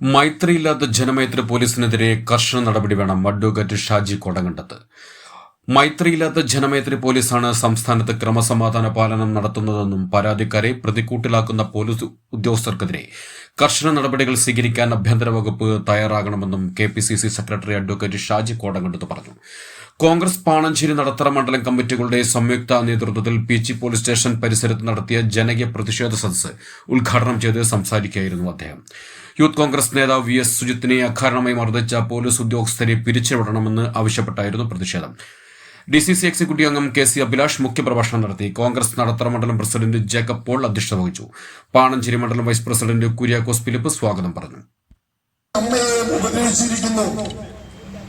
മൈത്രിയില്ലാത്ത ജനമൈത്രി പോലീസിനെതിരെ കർശന നടപടി വേണം അഡ്വക്കേറ്റ് ഷാജി കൊടകണ്ടത്ത് മൈത്രിയില്ലാത്ത ജനമൈത്രി പോലീസാണ് സംസ്ഥാനത്ത് ക്രമസമാധാന പാലനം നടത്തുന്നതെന്നും പരാതിക്കാരെ പ്രതിക്കൂട്ടിലാക്കുന്ന പോലീസ് ഉദ്യോഗസ്ഥർക്കെതിരെ കർശന നടപടികൾ സ്വീകരിക്കാൻ ആഭ്യന്തര വകുപ്പ് തയ്യാറാകണമെന്നും K P C C secretary advocate Shaji Kodankandath പറഞ്ഞു. കോൺഗ്രസ് പാണഞ്ചേരി നടത്തറ മണ്ഡലം കമ്മിറ്റികളുടെ സംയുക്ത നേതൃത്വത്തിൽ പീച്ചി പോലീസ് സ്റ്റേഷൻ പരിസരത്ത് നടത്തിയ ജനകീയ പ്രതിഷേധ സദസ്സ് ഉദ്ഘാടനം ചെയ്ത് സംസാരിക്കുകയായിരുന്നു അദ്ദേഹം. യൂത്ത് കോൺഗ്രസ് നേതാവ് വി എസ് സുജിത്തിനെ അകാരണമായി മർദ്ദിച്ച പോലീസ് ഉദ്യോഗസ്ഥരെ പിരിച്ചുവിടണമെന്ന് ആവശ്യപ്പെട്ടായിരുന്നു പ്രതിഷേധം. ഡി സി സി എക്സിക്യൂട്ടീവ് അംഗം കെ സി അഭിലാഷ് മുഖ്യപ്രഭാഷണം നടത്തി. കോൺഗ്രസ് നടത്തറ മണ്ഡലം പ്രസിഡന്റ് ജേക്കബ് പോൾ അധ്യക്ഷത വഹിച്ചു. പാണഞ്ചേരി മണ്ഡലം വൈസ് പ്രസിഡന്റ് കുര്യാക്കോസ് ഫിലിപ്പ് സ്വാഗതം പറഞ്ഞു.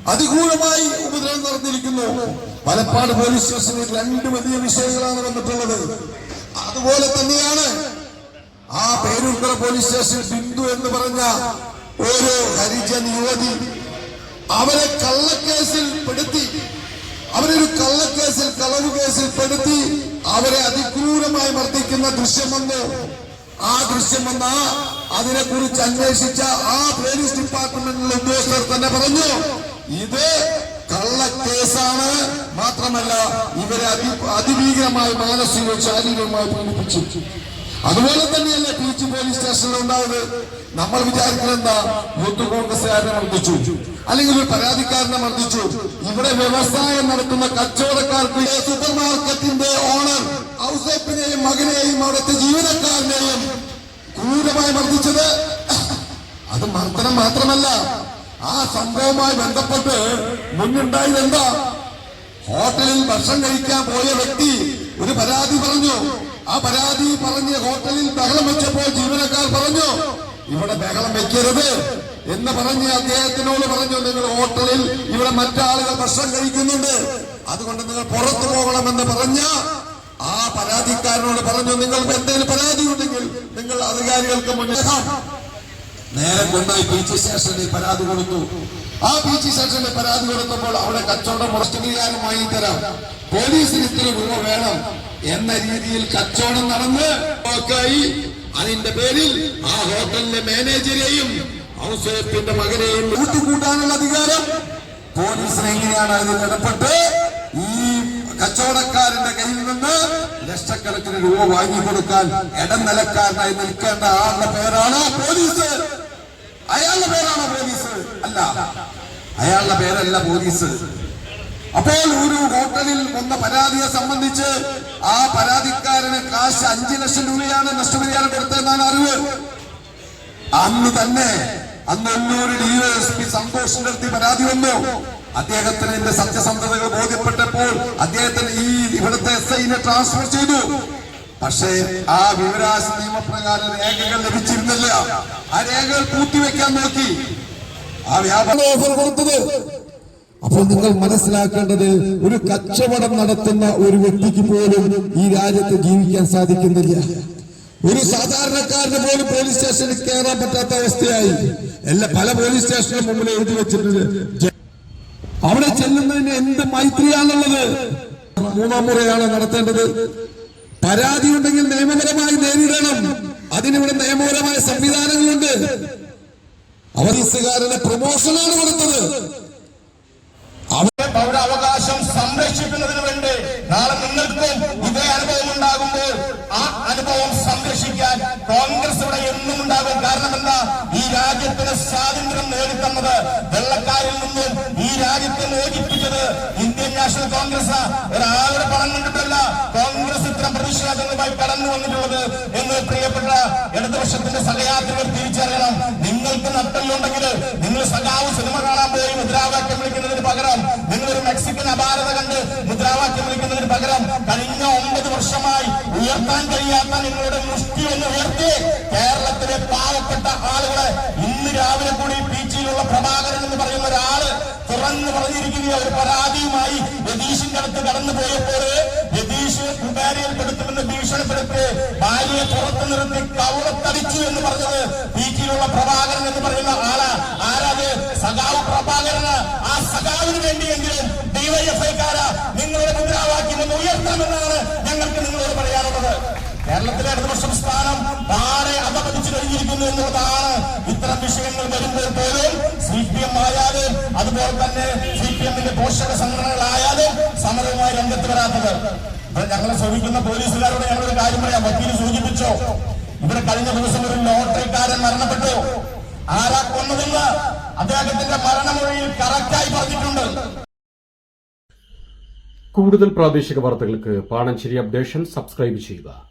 അതികൂലമായി ഉപദ്രവം നടന്നിരിക്കുന്നു. പലപ്പാട് പോലീസ് സ്റ്റേഷനിൽ രണ്ട് വലിയ വിഷയങ്ങളാണ് വന്നിട്ടുള്ളത്. അതുപോലെ തന്നെയാണ് ആ പേരൂർക്കര പോലീസ് സ്റ്റേഷൻ ബിന്ദു എന്ന് പറഞ്ഞ ഒരു ഹരിജൻ യുവതി അവരെ കള്ളക്കേസിൽ പെടുത്തി അവരൊരു കള്ളക്കേസിൽ കളവ് കേസിൽ പെടുത്തി അവരെ അതിക്രൂരമായി മർദ്ദിക്കുന്ന ദൃശ്യം വന്നു. ആ ദൃശ്യം വന്ന അതിനെക്കുറിച്ച് അന്വേഷിച്ച ആ പോലീസ് ഡിപ്പാർട്ട്മെന്റിലെ ഉദ്യോഗസ്ഥർ തന്നെ പറഞ്ഞു ഇത് കള്ളക്കേസാണ്. മാത്രമല്ല ഇവരെ അതി അതിഭീകരമായി മാനസികവും ശാരീരികവുമായി പീഡിപ്പിച്ചു. അതുപോലെ തന്നെയല്ലേ പീച്ചി പോലീസ് സ്റ്റേഷനിൽ ഉണ്ടായത്? നമ്മൾ വിചാരിക്കുന്നത് എന്താ യൂത്ത് കോൺഗ്രസ്സുകാരനെ മർദ്ദിച്ചു. അല്ലെങ്കിൽ ഒരു പരാതിക്കാരനെ മർദ്ദിച്ചു. ഇവിടെ വ്യവസായം നടത്തുന്ന കച്ചവടക്കാർക്ക് സൂപ്പർ മാർക്കറ്റിന്റെ ഓണർ ഔസേപ്പിനെയും മകനെയും അവിടുത്തെ ജീവനക്കാരനെയും ക്രൂരമായി മർദ്ദിച്ചത്. അത് മർദ്ദനം മാത്രമല്ല ആ സംഭവവുമായി ബന്ധപ്പെട്ട് മുന്നുണ്ടായത് എന്താ? ഹോട്ടലിൽ ഭക്ഷണം കഴിക്കാൻ പോയ വ്യക്തി ഒരു പരാതി പറഞ്ഞു. ആ പരാതി പറഞ്ഞ് ഹോട്ടലിൽ ബഹളം വെച്ചപ്പോൾ ജീവനക്കാർ പറഞ്ഞു ഇവിടെ ബഹളം വെക്കരുത് എന്ന് പറഞ്ഞ് അദ്ദേഹത്തിനോട് പറഞ്ഞു നിങ്ങൾ ഹോട്ടലിൽ ഇവിടെ മറ്റാളുകൾ ഭക്ഷണം കഴിക്കുന്നുണ്ട്. അതുകൊണ്ട് നിങ്ങൾ പുറത്തു പോകണമെന്ന് പറഞ്ഞ ആ പരാതിക്കാരനോട് പറഞ്ഞു നിങ്ങൾക്ക് എന്തെങ്കിലും പരാതി ഉണ്ടെങ്കിൽ നിങ്ങൾ അധികാരികൾക്ക് മുന്നിൽ നേരെ കൊണ്ടുപോയി ബീച്ച് സ്റ്റേഷനിൽ പരാതി കൊടുത്തു. ആ ബീച്ച് സ്റ്റേഷനിൽ പരാതി കൊടുത്തപ്പോൾ അവിടെ കച്ചവടം മുറസ്റ്റുകാരുമായി തരാം. പോലീസിന് ഇത്ര രൂപ വേണം. എന്ന രീതിയിൽ കച്ചവടം നടന്ന് അതിന്റെ പേരിൽ ആ ഹോട്ടലിലെ മാനേജരെയും ഔസേപ്പിന്റെ മകനെയും കൂട്ടിക്കൂട്ടാനുള്ള അധികാരം പോലീസിന് എങ്ങനെയാണ് അതിൽ ഇടപെട്ട് ഈ കച്ചവടക്കാരന്റെ കയ്യിൽ നിന്ന് ലക്ഷക്കണക്കിന് രൂപ വാങ്ങി കൊടുക്കാൻ ഇടം ഇടനിലക്കാരനായി നിൽക്കേണ്ട ആളുടെ പേരാണ് പോലീസ്. അയാളുടെ പേരാണോ പോലീസ്? അല്ല. അയാളുടെ പേരല്ല പോലീസ്. അപ്പോൾ ഒരു ഹോട്ടലിൽ വന്ന പരാതിയെ സംബന്ധിച്ച് ആ പരാതിക്കാരന് കാശ് അഞ്ചു ലക്ഷം രൂപയാണ് നഷ്ടപരിഹാരം കൊടുത്തതെന്നാണ് അറിവ്. അന്ന് തന്നെ അന്ന് എന്നൂർ ഡി എസ് പി സന്തോഷിന്റെ അടുത്ത് പരാതി വന്നു. അദ്ദേഹത്തിന് എന്റെ സത്യസന്ധതകൾ ബോധ്യപ്പെട്ടപ്പോൾ അദ്ദേഹത്തിന് ഈ ഇവിടുത്തെ എസ് ഐനെ ട്രാൻസ്ഫർ ചെയ്തു. പക്ഷേ ആ വിവരാശ നിയമപ്രകാരം രേഖകൾ ലഭിച്ചിരുന്നില്ല. ആ രേഖകൾ പൂത്തിവെക്കാൻ നോക്കി. ആ വ്യാപാര കൊടുത്തത്. അപ്പോൾ നിങ്ങൾ മനസ്സിലാക്കേണ്ടത് ഒരു കച്ചവടം നടത്തുന്ന ഒരു വ്യക്തിക്ക് പോലും ഈ രാജ്യത്ത് ജീവിക്കാൻ സാധിക്കുന്നില്ല. ഒരു സാധാരണക്കാരന് പോലും പോലീസ് സ്റ്റേഷനിൽ കയറാൻ പറ്റാത്ത അവസ്ഥയായി. എല്ലാ പല പോലീസ് സ്റ്റേഷനും മുമ്പിൽ എഴുതി വെച്ചിട്ടുണ്ട്. അവിടെ ചെല്ലുന്നതിന് എന്ത് മൈത്രിയാണുള്ളത്? മൂന്നാം മുറയാണ് നടത്തേണ്ടത്. പരാതി ഉണ്ടെങ്കിൽ നിയമപരമായി നേരിടണം. അതിനിവിടെ നിയമപരമായ സംവിധാനങ്ങളുണ്ട്. അവരീസുകാരന് പ്രൊമോഷനാണ് കൊടുത്തത്. പൗരാവകാശം സംരക്ഷിക്കുന്നതിന് വേണ്ടി നാളെ നിങ്ങൾക്കും ഇതേ അനുഭവം ഉണ്ടാകുമ്പോൾ ആ അനുഭവം സംരക്ഷിക്കാൻ കോൺഗ്രസ് ഇവിടെ എന്നും ഉണ്ടാകും. കാരണം എന്താ? ഈ രാജ്യത്തിന് സ്വാതന്ത്ര്യം നേടിത്തന്നത് വെള്ളക്കാരിൽ നിന്നും ഈ രാജ്യത്തെ മോചിപ്പിച്ചത് ഇന്ത്യൻ നാഷണൽ കോൺഗ്രസ് ഒരാളുടെ പണം കണ്ടിട്ടല്ല. കോൺഗ്രസ് ഇത്തരം പ്രതിഷേധങ്ങളുമായി കടന്നു വന്നിട്ടുള്ളത് എന്ന് പ്രിയപ്പെട്ട ഇടതുപക്ഷത്തിന്റെ സഹയാത്രികർ തിരിച്ചറിയണം. നിങ്ങൾക്ക് നട്ടല്ലുണ്ടെങ്കിൽ നിങ്ങൾ സഖാവ് സിനിമ കാണാൻ പോയി മുദ്രാവാക്യം വിളിക്കുന്നതിന് പകരം നിങ്ങൾ ഒരു മെക്സിക്കൻ അപാരത കണ്ട് മുദ്രാവാക്യം വിളിക്കുന്നതിന് പകരം കഴിഞ്ഞ ഒമ്പത് വർഷമായി ഉയർത്താൻ കഴിയാത്ത നിങ്ങളുടെ മുഷ്ടി ഒന്ന് ഉയർത്തി. കേരളത്തിലെ പാവപ്പെട്ട ആളുകളെ ഇന്ന് രാവിലെ കൂടി ബീച്ചിലുള്ള പ്രഭാകരൻ എന്ന് പറയുന്ന ഒരാൾ തുറന്നു പറഞ്ഞിരിക്കുന്ന. ഒരു പരാതിയുമായി യതീഷിന്റെ അടുത്ത് കടന്നു പോയപ്പോൾ ഭാര്യയെ പുറത്തു നിർത്തി കൗളത്തടിച്ചു എന്ന് പറഞ്ഞത് ബീച്ചിലുള്ള പ്രഭാകരൻ എന്ന് പറയുന്ന ആളാ. ആരാത്? സഖാവ് പ്രഭാകരന്. ആ സഖാവിന് വേണ്ടിയെങ്കിലും ഡിവൈഎഫ്ഐക്കാരാ നിങ്ങളുടെ മുദ്രാവാക്യം ഒന്ന് ഉയർത്തണമെന്നാണ് ഞങ്ങൾക്ക് നിങ്ങളോട് പറയാനുള്ളത്. കേരളത്തിലെ ഇടതുപക്ഷ വർഷം സ്ഥാനം പാടെ അധപതിച്ചു കഴിഞ്ഞിരിക്കുന്നു എന്നുള്ളതാണ് ഇത്തരം വിഷയങ്ങൾ വരുമ്പോൾ പോലും സി പി എം ആയാലും അതുപോലെ തന്നെ സി പി എമ്മിന്റെ പോഷക സംഘടനകളായാലും സമരവുമായി രംഗത്ത് വരാത്തത്. ഞങ്ങളെ ശ്രമിക്കുന്ന പോലീസുകാരോട് ഞങ്ങളൊരു കാര്യം പറയാം. വക്കീൽ സൂചിപ്പിച്ചോ. ഇവിടെ കഴിഞ്ഞ ദിവസം ഒരു ലോട്ടറിക്കാരൻ മരണപ്പെട്ടു. ആരാ കൊന്നതെന്ന് അദ്ദേഹത്തിന്റെ മരണമൊഴിയിൽ കറക്റ്റായി പറഞ്ഞിട്ടുണ്ട്. കൂടുതൽ പ്രാദേശിക വാർത്തകൾക്ക് പാണഞ്ചേരി അപ്ഡേഷൻ സബ്സ്ക്രൈബ് ചെയ്യുക.